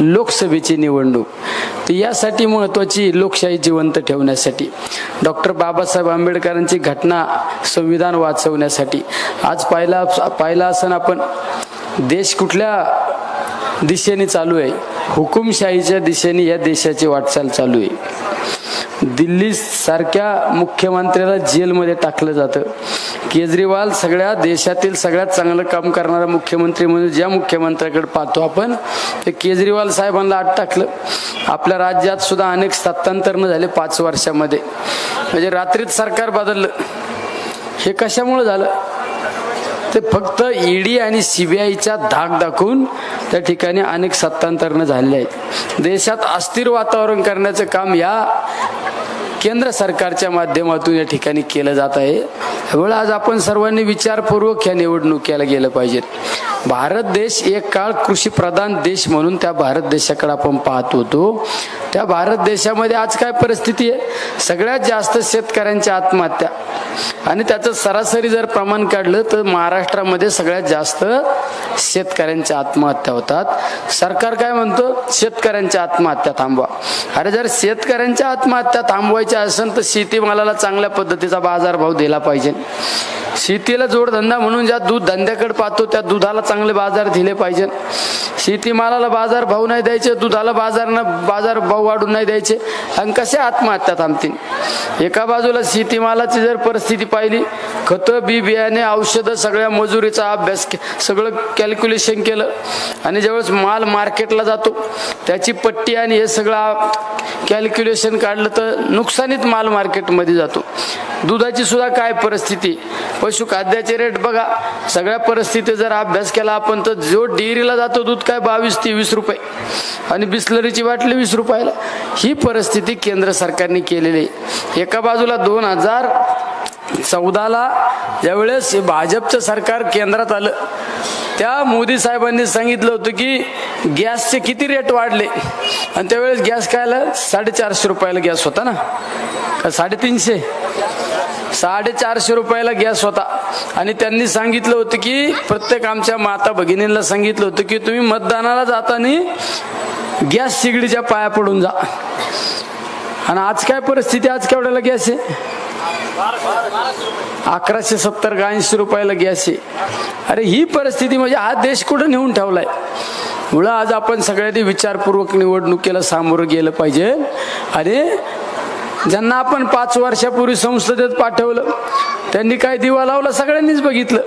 लोकसभेची निवडणूक. तर यासाठी महत्त्वाची लोकशाही जिवंत ठेवण्यासाठी डॉक्टर बाबासाहेब आंबेडकरांची घटना संविधान वाचवण्यासाठी. आज पाहिला पाहिला असं आपण देश कुठल्या दिशेने चालू आहे? हुकुमशाहीच्या दिशेने या देशाची वाटचाल चालू आहे. दिल्ली सारख्या मुख्यमंत्र्याला जेलमध्ये टाकलं जातं. केजरीवाल सगळ्या देशातील सगळ्यात चांगलं काम करणारा मुख्यमंत्री म्हणून ज्या मुख्यमंत्र्याकडे पाहतो आपण ते केजरीवाल साहेबांना आत टाकलं. आपल्या राज्यात सुद्धा अनेक सत्तांतरणं झाले पाच वर्षामध्ये. म्हणजे रात्रीत सरकार बदललं. हे कशामुळे झालं? ते फक्त ईडी आणि सीबीआयचा धाक दाखवून त्या ठिकाणी अनेक सत्तांतरणं झालेले आहेत. देशात अस्थिर वातावरण करण्याचं काम या केंद्र सरकारच्या माध्यमातून या ठिकाणी केलं जात आहे. त्यामुळे आज आपण सर्वांनी विचारपूर्वक ह्या निवडणुकीला गेलं पाहिजेत. भारत देश एक काळ कृषी प्रधान देश म्हणून त्या भारत देशाकडे आपण पाहत होतो. त्या भारत देशामध्ये आज काय परिस्थिती आहे? सगळ्यात जास्त शेतकऱ्यांच्या आत्महत्या. आणि त्याचं सरासरी जर प्रमाण काढलं तर महाराष्ट्रामध्ये सगळ्यात जास्त शेतकऱ्यांच्या आत्महत्या होतात. सरकार काय म्हणतो? शेतकऱ्यांच्या आत्महत्या थांबवा. अरे जर शेतकऱ्यांच्या आत्महत्या थांबवायच्या असेल तर शेतीमालाला चांगल्या पद्धतीचा बाजारभाव दिला पाहिजे. शेतीला जोडधंदा म्हणून ज्या दूध धंद्याकडे पाहतो त्या दुधाला चांगले बाजार दिले पाहिजे. शेतीमालाला बाजार भाव नाही द्यायचे दुधाला बाजार न बाजार भाव वाढून नाही द्यायचे. आणि कसे आत्महत्या थांबतील? एका बाजूला शेतीमालाची जर परिस्थिती पाहिली खतं बी बियाणे औषधं सगळ्या मजुरीचा अभ्यास के- सगळं कॅल्क्युलेशन केलं. आणि ज्यावेळेस माल मार्केटला जातो त्याची पट्टी आणि हे सगळं कॅल्क्युलेशन काढलं तर नुकसानीत माल मार्केटमध्ये जातो. दुधाची सुद्धा काय परिस्थिती? पशुखाद्याचे रेट बघा. सगळ्या परिस्थिती जर अभ्यास केला आपण तर जो डेअरीला जातो दूध काय बावीस तेवीस रुपये. आणि बिस्लरीची बाटली वीस रुपयाला. ही परिस्थिती केंद्र सरकारने केलेली आहे. एका बाजूला दोन हजार चौदाला ज्यावेळेस भाजपचं सरकार केंद्रात आलं त्या मोदी साहेबांनी सांगितलं होतं की गॅसचे किती रेट वाढले. आणि त्यावेळेस गॅस काय आलं? साडेचारशे रुपयाला गॅस होता ना. का साडेतीनशे. साडेचारशे रुपयाला गॅस होता. आणि त्यांनी सांगितलं होतं की प्रत्येक आमच्या माता भगिनींना सांगितलं होतं की तुम्ही मतदानाला जाताना गॅस शिगडीच्या पाया पडून जा. आणि आज काय परिस्थिती? आज केवढ्याला गॅस आहे? अकराशे सत्तर का ऐंशी रुपयाला गॅस आहे. अरे ही परिस्थिती म्हणजे हा देश कुठं नेऊन ठेवलाय? मुळं आज आपण सगळ्यांनी विचारपूर्वक निवडणुकीला सामोरं गेलं पाहिजे. आणि ज्यांना आपण पाच वर्षापूर्वी संसदेत पाठवलं त्यांनी काय दिवा लावला सगळ्यांनीच बघितलं.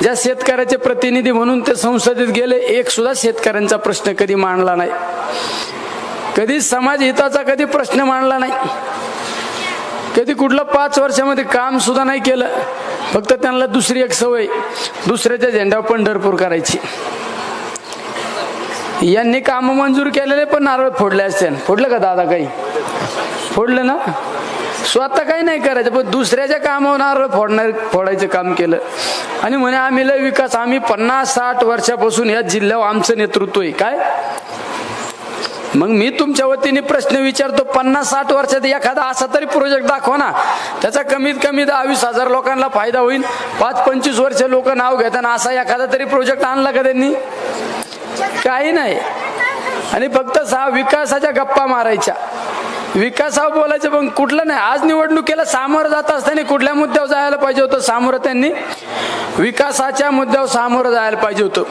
ज्या शेतकऱ्याचे प्रतिनिधी म्हणून ते संसदेत गेले एक सुद्धा शेतकऱ्यांचा प्रश्न कधी मांडला नाही. कधी समाज हिताचा कधी प्रश्न मांडला नाही. कधी कुठलं पाच वर्षामध्ये काम सुद्धा नाही केलं फक्त त्यांना दुसरी एक सवय दुसऱ्याच्या झेंड्यावर पंढरपूर करायची. यांनी काम मंजूर केलेले पण नारळ फोडले असते. फोडलं का दादा काही? फोडलं ना? स्वतः काही नाही करायचं पण दुसऱ्याच्या कामावर होणार फोडणार फोडायचं काम केलं. आणि म्हणे आम्ही लय विकास आम्ही पन्नास साठ वर्षापासून या जिल्ह्यावर आमचं नेतृत्व आहे. काय? मग मी तुमच्या वतीने प्रश्न विचारतो पन्नास साठ वर्षात एखादा असा तरी प्रोजेक्ट दाखवा ना. त्याचा कमीत कमी दहा वीस हजार लोकांना फायदा होईल. पाच पंचवीस वर्ष लोक नाव घेताना असा एखादा तरी प्रोजेक्ट आणला का त्यांनी? काही नाही. आणि फक्त सहा विकासाच्या गप्पा मारायच्या. विकासावर बोलायचं पण कुठलं नाही. आज निवडणुकीला सामोरं जात असताना कुठल्या मुद्द्यावर जायला पाहिजे होतं सामोरं त्यांनी? विकासाच्या मुद्द्यावर सामोरं जायला पाहिजे होतं.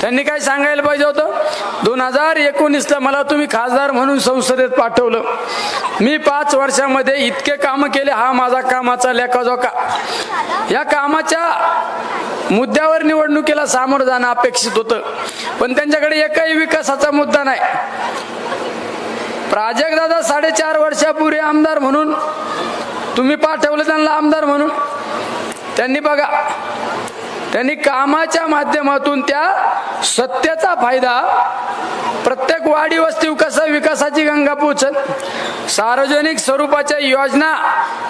त्यांनी काय सांगायला पाहिजे होतं? दोन हजार एकोणीसला मला तुम्ही खासदार म्हणून संसदेत पाठवलं. मी पाच वर्षामध्ये इतके कामं केले हा माझा कामाचा लेखाजोखा. या कामाच्या मुद्द्यावर निवडणुकीला सामोरं जाणं अपेक्षित होतं. पण त्यांच्याकडे एकही विकासाचा मुद्दा नाही. प्राजक्त दादा साडेचार वर्षापूर्वी आमदार म्हणून तुम्ही पाठवलं त्यांना आमदार म्हणून. त्यांनी बघा त्यांनी कामाच्या माध्यमातून त्या सत्याचा फायदा प्रत्येक वाडी वस्ती कसा विकासाची गंगा पोचल सार्वजनिक स्वरूपाच्या योजना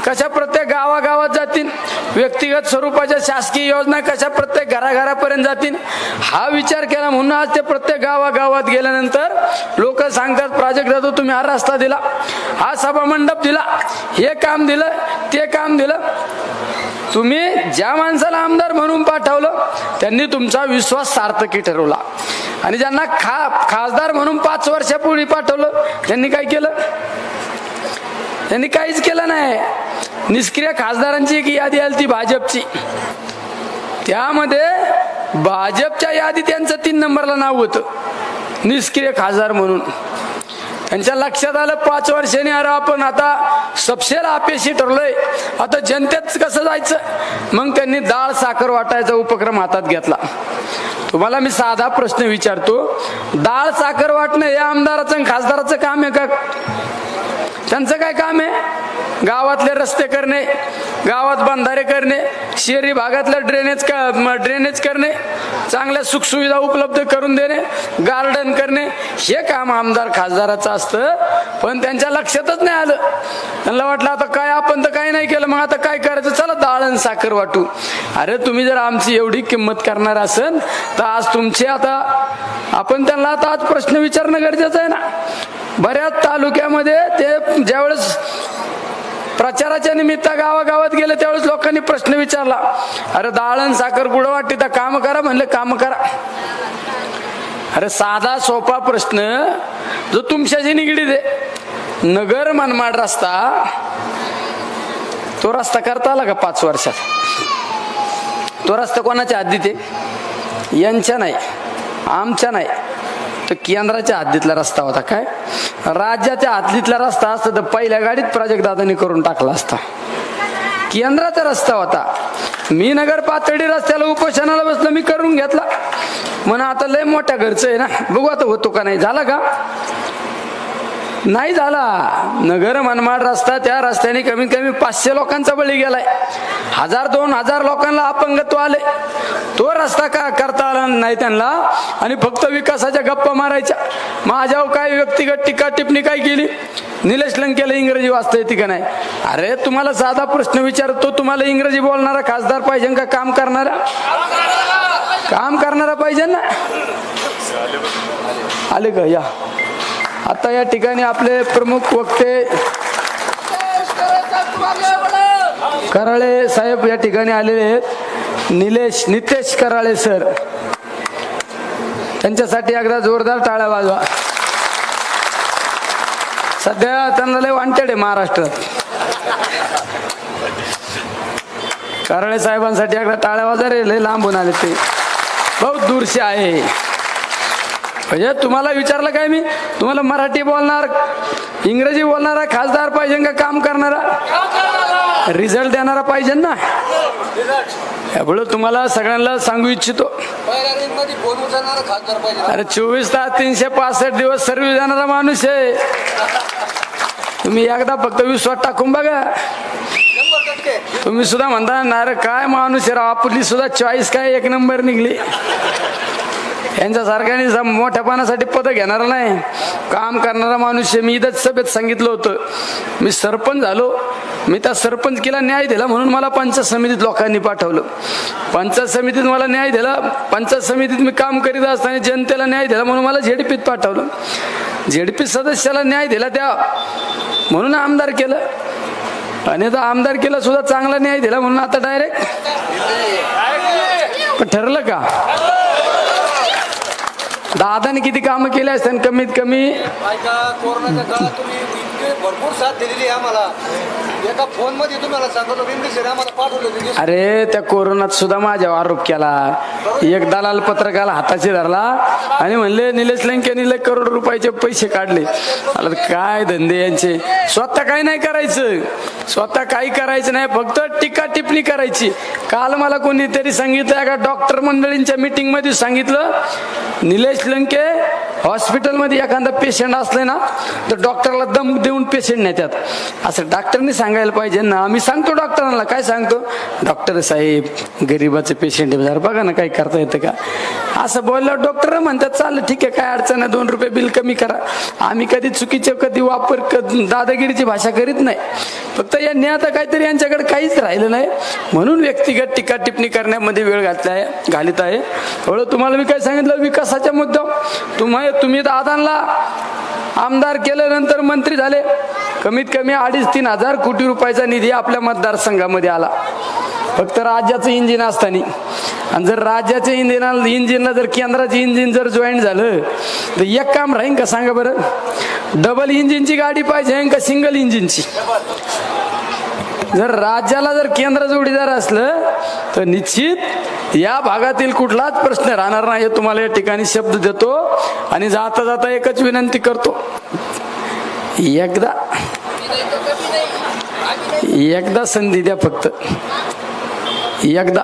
कशा प्रत्येक गावागावात जातील व्यक्तिगत स्वरूपाच्या शासकीय योजना कशा प्रत्येक घराघरापर्यंत जातील हा विचार केला म्हणून आज ते प्रत्येक गावागावात गेल्यानंतर लोक सांगतात प्राजक्त दादा तुम्ही हा रस्ता दिला हा सभामंडप दिला हे काम दिलं ते काम दिलं तुम्ही ज्या माणसाला आमदार म्हणून पाठवलं त्यांनी तुमचा विश्वास सार्थकी ठरवला. आणि ज्यांना खा खासदार म्हणून पाच वर्षापूर्वी पाठवलं त्यांनी काय केलं? त्यांनी काहीच केलं नाही. निष्क्रिय खासदारांची एक यादी आली ती भाजपची. त्यामध्ये भाजपच्या यादी त्यांचं तीन नंबरला नाव होतं. निष्क्रिय खासदार म्हणून. त्यांच्या लक्षात आलं पाच वर्षांनी अरे आपण आता सपशेल अपेशी ठरलोय. आता जनतेत कसं जायचं? मग त्यांनी डाळ साखर वाटायचा उपक्रम हातात घेतला. तुम्हाला मी साधा प्रश्न विचारतो. डाळ साखर वाटणं हे आमदाराचं आणि खासदाराचं काम आहे का? त्यांचं काय काम आहे? गावातले रस्ते करणे गावात बंधारे करणे शहरी भागातला ड्रेनेज ड्रेनेज करणे चांगल्या सुखसुविधा उपलब्ध करून देणे गार्डन करणे हे काम आमदार खासदाराचं असतं. पण त्यांच्या लक्षातच नाही आलं. त्यांना वाटलं आता काय आपण तर काही नाही केलं मग आता काय करायचं? चला दाळण साखर वाटू. अरे तुम्ही जर आमची एवढी किंमत करणार असेल तर आज तुमचे आता आपण त्यांना आता आज प्रश्न विचारणं गरजेचं आहे ना. बऱ्याच तालुक्यामध्ये ते ज्यावेळेस प्रचाराच्या निमित्त गावागावात गेले त्यावेळेस लोकांनी प्रश्न विचारला. अरे दाळण साखर कुठं वाटते? तर काम करा म्हणले काम करा. अरे साधा सोपा प्रश्न जो तुमच्याशी निगडीत आहे. नगर मनमाड रस्ता तो रस्ता करता आला का पाच वर्षात? तो रस्ता कोणाच्या आधीत आहे यांच्या नाही. आमच्या नाही. तो केंद्राच्या हद्दीतला रस्ता होता काय? राज्याच्या हद्दीतला रस्ता असता तर पहिल्या गाडीत प्राजक्तदादांनी करून टाकला असता. केंद्राचा रस्ता होता. मी नगर पातळी रस्त्याला उपोषणाला बसलो मी करून घेतला. म्हणा आता लय मोठ्या घरचं आहे ना. बघू आता होतो का नाही झाला का? नाही झाला. नगर मनमाड रस्ता त्या रस्त्याने कमीत कमी पाचशे लोकांचा बळी गेलाय. हजार दोन हजार लोकांना अपंगत्व आले तो रस्ता का करता आला नाही त्यांना? आणि फक्त विकासाच्या गप्पा मारायच्या. माझ्यावर काय व्यक्तिगत टीका टिप्पणी काय केली? निलेश लंकेला इंग्रजी वाचता येते का नाही? अरे तुम्हाला साधा प्रश्न विचारतो. तुम्हाला इंग्रजी बोलणारा खासदार पाहिजे का काम करणारा? काम करणारा पाहिजे ना? आले का? या. आता या ठिकाणी आपले प्रमुख वक्ते कराळे साहेब या ठिकाणी आलेले आहेत. निलेश नितेश कराळे सर. त्यांच्यासाठी एकदा जोरदार टाळ्या वाजवा. सध्या त्यांना लय वांटेड आहे महाराष्ट्रात. कराळे साहेबांसाठी एकदा टाळ्या वाजा रे लय लांबून आले ते. बहुत दूरशी आहे. म्हणजे तुम्हाला विचारलं काय मी? तुम्हाला मराठी बोलणार इंग्रजी बोलणारा खासदार पाहिजे का काम करणारा? रिझल्ट देणारा पाहिजे ना? यापुढे तुम्हाला सगळ्यांना सांगू इच्छितो. अरे चोवीस तास तीनशे पासष्ट दिवस सर्व्हिस जाणारा माणूस आहे. तुम्ही एकदा फक्त विश्वास टाकून बघा. तुम्ही सुद्धा म्हणता ना अरे काय माणूस आहे आपली सुद्धा चॉईस काय? एक नंबर निघली. यांच्यासारख्याने स- मोठ्यापणासाठी पद घेणार नाही. काम करणारा माणूस मी इथंच सभेत सांगितलं होतं. मी सरपंच झालो. मी त्या सरपंच केला न्याय दिला म्हणून मला पंचायत समितीत लोकांनी पाठवलं. पंचायत समितीत मला न्याय दिला. पंचायत समितीत मी काम करीत असताना जनतेला न्याय दिला म्हणून मला झेडपीत पाठवलं. झेडपी सदस्याला न्याय दिला त्या म्हणून आमदार केलं. आणि आता आमदार केला सुद्धा चांगला न्याय दिला म्हणून आता डायरेक्ट पण ठरलं का? दादाने किती कामं केले असतात कमीत कमी कोरोनाच्या काळात तुम्ही म्हणजे भरपूर साथ दिलेली आहे आम्हाला. एका फोनमध्ये तुम्हाला सांगतो बिंदू आम्हाला पाठवलं अरे त्या कोरोनात सुद्धा माझ्यावर आरोप केला. एक दलाल पत्रकाला हाताशी धरला आणि म्हणले निलेश लंकेने लय करोड रुपयाचे पैसे काढले. मला काय धंदे यांचे? स्वतः काही नाही करायचं. स्वतः काही करायचं नाही फक्त टीका टिप्पणी करायची. काल मला कोणीतरी सांगितलं का डॉक्टर मंडळींच्या मीटिंगमध्ये सांगितलं निलेश लंके हॉस्पिटलमध्ये एखादा पेशंट असले ना तर डॉक्टरला दम देऊन पेशंट नेतात असं डॉक्टरने सांगायला पाहिजे ना आम्ही सांगतो डॉक्टरांना काय सांगतो? डॉक्टर साहेब गरीबाचे पेशंट आहे जरा बघा ना काही करता येतं का. असं बोलल्यावर डॉक्टर म्हणतात चालेल ठीक आहे काय अडचण आहे दोन रुपये बिल कमी करा. आम्ही कधी चुकीचे कधी वापर क- दादागिरीची भाषा करीत नाही. फक्त यांनी आता काहीतरी यांच्याकडे काहीच राहिलं नाही. म्हणून व्यक्तिगत टीका टिप्पणी करण्यामध्ये वेळ घातला आहे घालीत आहे. एवढं तुम्हाला मी काय सांगितलं? विकासाच्या मुद्दा तुम्ही तुम्ही दादांना आमदार केल्यानंतर मंत्री झाले. कमीत कमी अडीच तीन हजार कोटी रुपयाचा निधी आपल्या मतदारसंघामध्ये आला. फक्त राज्याचं इंजिन असताना. आणि जर राज्याच्या इंजिना इंजिनला जर केंद्राचं इंजिन जर जॉईन झालं तर एक काम राहीन का सांगा बरं? डबल इंजिनची गाडी पाहिजे का सिंगल इंजिनची जर राज्याला जर केंद्र जोडीदार असलं तर निश्चित या भागातील कुठलाच प्रश्न राहणार नाही हे तुम्हाला या ठिकाणी शब्द देतो आणि जाता जाता एकच विनंती करतो. एकदा एकदा संधी द्या फक्त. एकदा.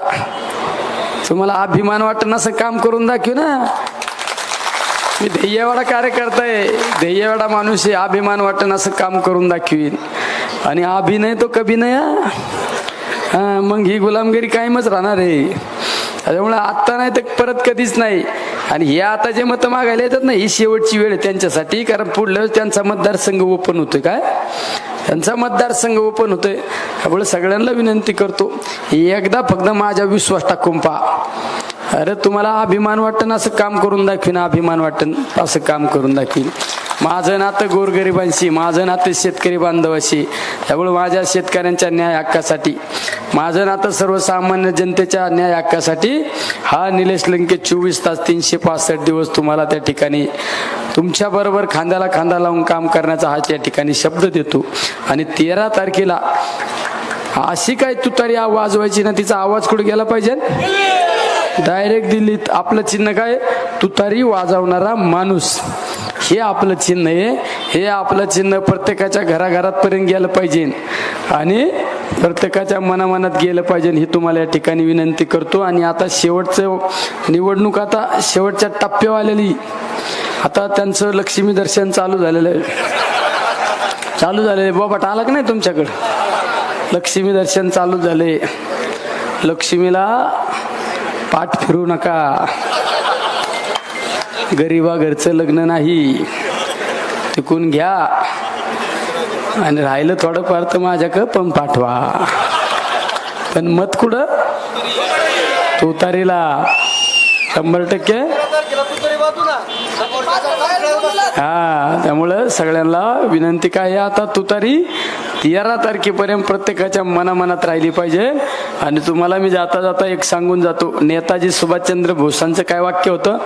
तुम्हाला अभिमान वाटणं असं काम करून दाखवू ना. मी ध्येयवाडा कार्यकर्ता आहे. ध्येयवाडा माणूस आहे अभिमान वाटण असं काम करून दाखवीन. आणि अभिनय तो कभी नाही हा. हा मग ही गुलामगिरी कायमच राहणार आहे. त्यामुळे आत्ता नाही तर परत कधीच नाही. आणि हे आता जे मतं मागायला येतात ना ही शेवटची वेळ आहे त्यांच्यासाठी कारण पुढलं त्यांचा मतदारसंघ ओपन होतोय काय? त्यांचा मतदारसंघ ओपन होतोय. त्यामुळे सगळ्यांना विनंती करतो एकदा फक्त माझ्या विश्वास टाकून पहा. अरे तुम्हाला अभिमान वाटतं असं काम करून दाखवीन अभिमान वाटन असं काम करून दाखवीन. माझं नातं गोरगरिबांशी माझं नातं शेतकरी बांधवाशी त्यामुळे माझ्या शेतकऱ्यांच्या न्याय हक्कासाठी माझं नातं सर्वसामान्य जनतेच्या न्याय हक्कासाठी हा निलेश लंके चोवीस तास तीनशे पासष्ट दिवस तुम्हाला त्या ठिकाणी तुमच्या बरोबर खांद्याला खांदा लावून काम करण्याचा हा त्या ठिकाणी शब्द देतो. आणि तेरा तारखेला अशी काय तुतारी आवाज वाजवायची ना तिचा आवाज कुठे गेला पाहिजे? डायरेक्ट दिल्लीत. आपलं चिन्ह काय? तुतारी वाजवणारा माणूस. हे आपलं चिन्ह आहे. हे आपलं चिन्ह प्रत्येकाच्या घराघरात पर्यंत गेलं पाहिजे. आणि प्रत्येकाच्या मनामनात गेलं पाहिजे. हे तुम्हाला या ठिकाणी विनंती करतो. आणि आता शेवटचं निवडणूक आता शेवटच्या टप्प्यावर आलेली. आता त्यांचं लक्ष्मी दर्शन चालू झालेलं आहे. चालू झालेलं आहे. बाबा आला का नाही तुमच्याकडं? लक्ष्मी दर्शन चालू झाले लक्ष्मीला पाठ फिरू नका. गरीबा घरचं लग्न नाही टिकून घ्या. आणि राहिलं थोडंफार तर माझ्याकडं पण पाठवा. पण मत कुठं? तुतारीला. शंभर टक्के हा त्यामुळं सगळ्यांना विनंती काय आहे आता तुतारी तेरा तारखेपर्यंत प्रत्येकाच्या मनामनात राहिली पाहिजे. आणि तुम्हाला मी जाता जाता एक सांगून जातो नेताजी सुभाषचंद्र बोसांचं काय वाक्य होतं?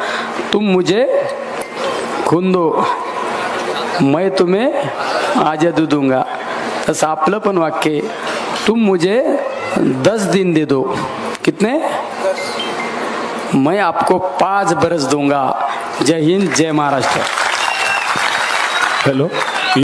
तुम मुझे खून दो मैं तुम्हें आजादू दूंगा. तसं आपलं पण वाक्य तुम मुझे दस दिन दे दो. कितने? मैं आपको पाँच बरस दूंगा। जय हिंद जय महाराष्ट्र। हेलो।